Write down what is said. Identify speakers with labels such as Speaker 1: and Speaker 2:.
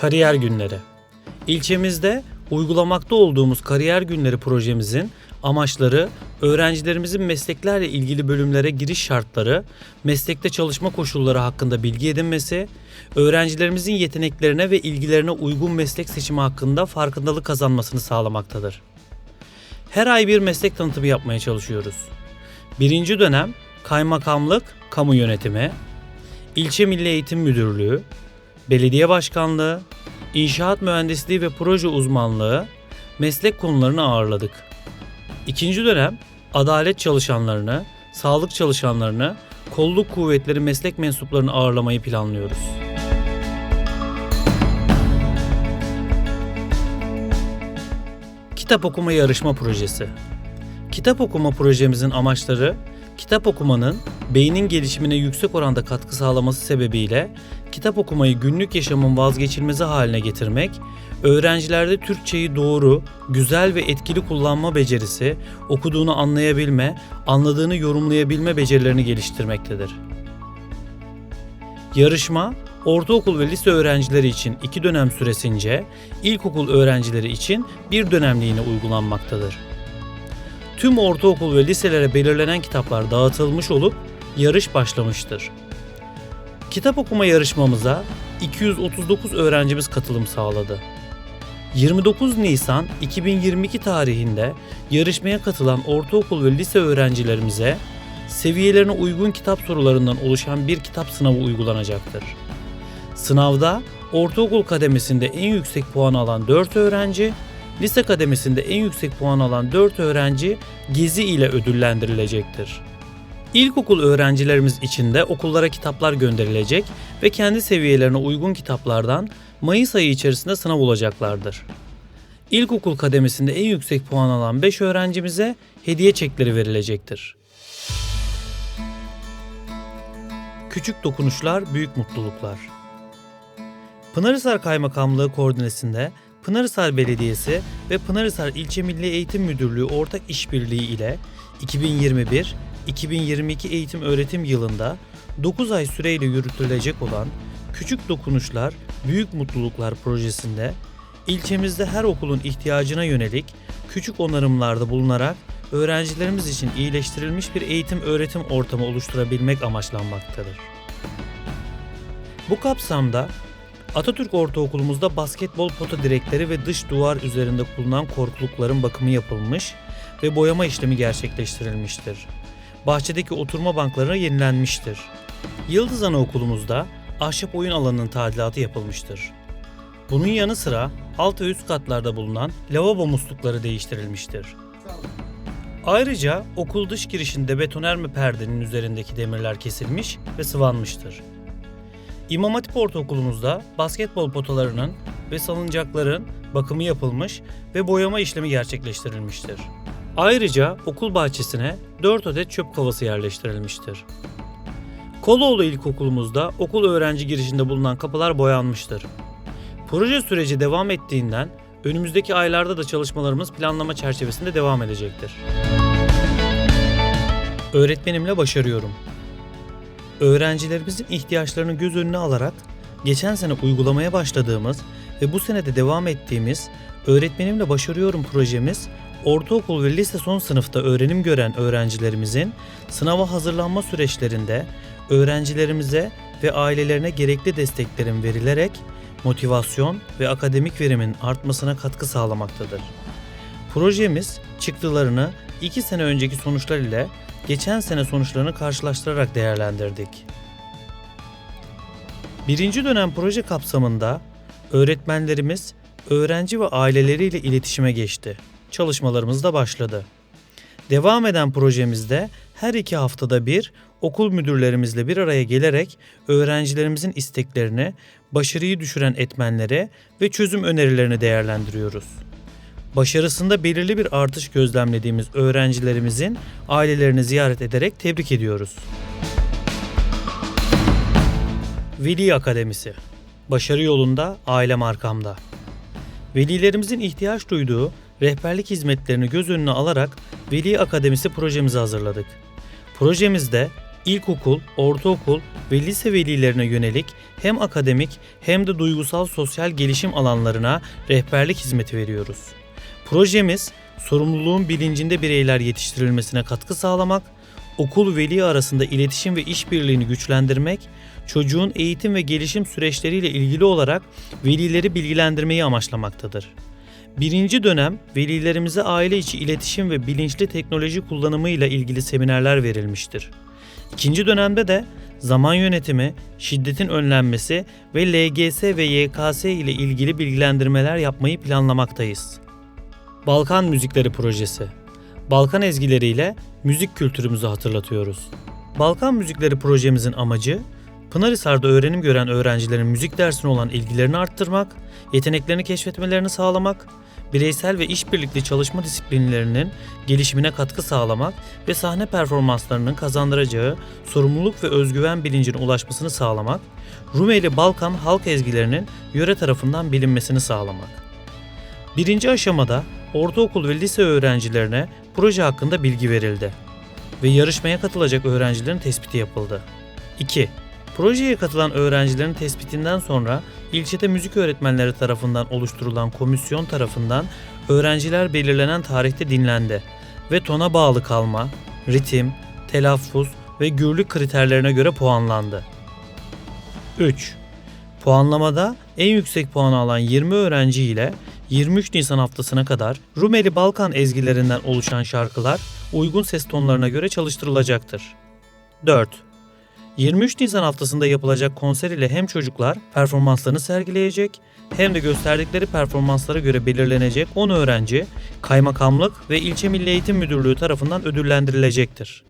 Speaker 1: Kariyer Günleri İlçemizde uygulamakta olduğumuz Kariyer Günleri projemizin amaçları öğrencilerimizin mesleklerle ilgili bölümlere giriş şartları, meslekte çalışma koşulları hakkında bilgi edinmesi, öğrencilerimizin yeteneklerine ve ilgilerine uygun meslek seçimi hakkında farkındalık kazanmasını sağlamaktadır. Her ay bir meslek tanıtımı yapmaya çalışıyoruz. Birinci dönem kaymakamlık, kamu yönetimi, ilçe milli eğitim müdürlüğü, belediye başkanlığı, inşaat mühendisliği ve proje uzmanlığı meslek konularını ağırladık. İkinci dönem adalet çalışanlarını, sağlık çalışanlarını, kolluk kuvvetleri meslek mensuplarını ağırlamayı planlıyoruz. Kitap okuma yarışma projesi. Kitap okuma projemizin amaçları kitap okumanın beynin gelişimine yüksek oranda katkı sağlaması sebebiyle kitap okumayı günlük yaşamın vazgeçilmezi haline getirmek, öğrencilerde Türkçeyi doğru, güzel ve etkili kullanma becerisi, okuduğunu anlayabilme, anladığını yorumlayabilme becerilerini geliştirmektedir. Yarışma, ortaokul ve lise öğrencileri için iki dönem süresince, ilkokul öğrencileri için bir dönemliğine uygulanmaktadır. Tüm ortaokul ve liselere belirlenen kitaplar dağıtılmış olup yarış başlamıştır. Kitap okuma yarışmamıza 239 öğrencimiz katılım sağladı. 29 Nisan 2022 tarihinde yarışmaya katılan ortaokul ve lise öğrencilerimize seviyelerine uygun kitap sorularından oluşan bir kitap sınavı uygulanacaktır. Sınavda ortaokul kademesinde en yüksek puan alan 4 öğrenci, lise kademesinde en yüksek puan alan 4 öğrenci gezi ile ödüllendirilecektir. İlkokul öğrencilerimiz için de okullara kitaplar gönderilecek ve kendi seviyelerine uygun kitaplardan Mayıs ayı içerisinde sınav olacaklardır. İlkokul kademesinde en yüksek puan alan 5 öğrencimize hediye çekleri verilecektir. Küçük dokunuşlar, büyük mutluluklar. Pınarhisar Kaymakamlığı koordinesinde Pınarhisar Belediyesi ve Pınarhisar İlçe Milli Eğitim Müdürlüğü ortak işbirliği ile 2021-2022 eğitim öğretim yılında 9 ay süreyle yürütülecek olan Küçük Dokunuşlar, Büyük Mutluluklar projesinde ilçemizde her okulun ihtiyacına yönelik küçük onarımlarda bulunarak öğrencilerimiz için iyileştirilmiş bir eğitim öğretim ortamı oluşturabilmek amaçlanmaktadır. Bu kapsamda Atatürk Ortaokulumuzda basketbol pota direkleri ve dış duvar üzerinde bulunan korkulukların bakımı yapılmış ve boyama işlemi gerçekleştirilmiştir. Bahçedeki oturma bankları yenilenmiştir. Yıldız Anaokulumuzda ahşap oyun alanının tadilatı yapılmıştır. Bunun yanı sıra alt ve üst katlarda bulunan lavabo muslukları değiştirilmiştir. Ayrıca okul dış girişinde betonerme perdenin üzerindeki demirler kesilmiş ve sıvanmıştır. İmam Hatip Ortaokulumuzda basketbol potalarının ve salıncakların bakımı yapılmış ve boyama işlemi gerçekleştirilmiştir. Ayrıca okul bahçesine 4 adet çöp kovası yerleştirilmiştir. Koloğlu İlkokulumuzda okul öğrenci girişinde bulunan kapılar boyanmıştır. Proje süreci devam ettiğinden önümüzdeki aylarda da çalışmalarımız planlama çerçevesinde devam edecektir. Öğretmenimle başarıyorum. Öğrencilerimizin ihtiyaçlarını göz önüne alarak geçen sene uygulamaya başladığımız ve bu sene de devam ettiğimiz Öğretmenimle Başarıyorum projemiz ortaokul ve lise son sınıfta öğrenim gören öğrencilerimizin sınava hazırlanma süreçlerinde öğrencilerimize ve ailelerine gerekli desteklerin verilerek motivasyon ve akademik verimin artmasına katkı sağlamaktadır. Projemiz çıktılarını 2 sene önceki sonuçlar ile geçen sene sonuçlarını karşılaştırarak değerlendirdik. Birinci dönem proje kapsamında öğretmenlerimiz öğrenci ve aileleriyle iletişime geçti. Çalışmalarımız da başladı. Devam eden projemizde her iki haftada bir okul müdürlerimizle bir araya gelerek öğrencilerimizin isteklerini, başarıyı düşüren etmenleri ve çözüm önerilerini değerlendiriyoruz. Başarısında belirli bir artış gözlemlediğimiz öğrencilerimizin ailelerini ziyaret ederek tebrik ediyoruz. Veli Akademisi Başarı yolunda ailem arkamda. Velilerimizin ihtiyaç duyduğu rehberlik hizmetlerini göz önüne alarak Veli Akademisi projemizi hazırladık. Projemizde ilkokul, ortaokul ve lise velilerine yönelik hem akademik hem de duygusal sosyal gelişim alanlarına rehberlik hizmeti veriyoruz. Projemiz sorumluluğun bilincinde bireyler yetiştirilmesine katkı sağlamak, okul veli arasında iletişim ve işbirliğini güçlendirmek, çocuğun eğitim ve gelişim süreçleriyle ilgili olarak velileri bilgilendirmeyi amaçlamaktadır. Birinci dönem velilerimize aile içi iletişim ve bilinçli teknoloji kullanımıyla ilgili seminerler verilmiştir. İkinci dönemde de zaman yönetimi, şiddetin önlenmesi ve LGS ve YKS ile ilgili bilgilendirmeler yapmayı planlamaktayız. Balkan Müzikleri Projesi Balkan ezgileriyle müzik kültürümüzü hatırlatıyoruz. Balkan Müzikleri projemizin amacı, Pınarhisar'da öğrenim gören öğrencilerin müzik dersine olan ilgilerini arttırmak, yeteneklerini keşfetmelerini sağlamak, bireysel ve işbirlikli çalışma disiplinlerinin gelişimine katkı sağlamak ve sahne performanslarının kazandıracağı sorumluluk ve özgüven bilincine ulaşmasını sağlamak, Rumeli Balkan halk ezgilerinin yöre tarafından bilinmesini sağlamak. Birinci aşamada ortaokul ve lise öğrencilerine proje hakkında bilgi verildi ve yarışmaya katılacak öğrencilerin tespiti yapıldı. 2. Projeye katılan öğrencilerin tespitinden sonra ilçede müzik öğretmenleri tarafından oluşturulan komisyon tarafından öğrenciler belirlenen tarihte dinlendi ve tona bağlı kalma, ritim, telaffuz ve gürlük kriterlerine göre puanlandı. 3. Puanlamada en yüksek puanı alan 20 öğrenci ile 23 Nisan haftasına kadar Rumeli Balkan ezgilerinden oluşan şarkılar uygun ses tonlarına göre çalıştırılacaktır. 4. 23 Nisan haftasında yapılacak konser ile hem çocuklar performanslarını sergileyecek hem de gösterdikleri performanslara göre belirlenecek 10 öğrenci kaymakamlık ve ilçe milli eğitim müdürlüğü tarafından ödüllendirilecektir.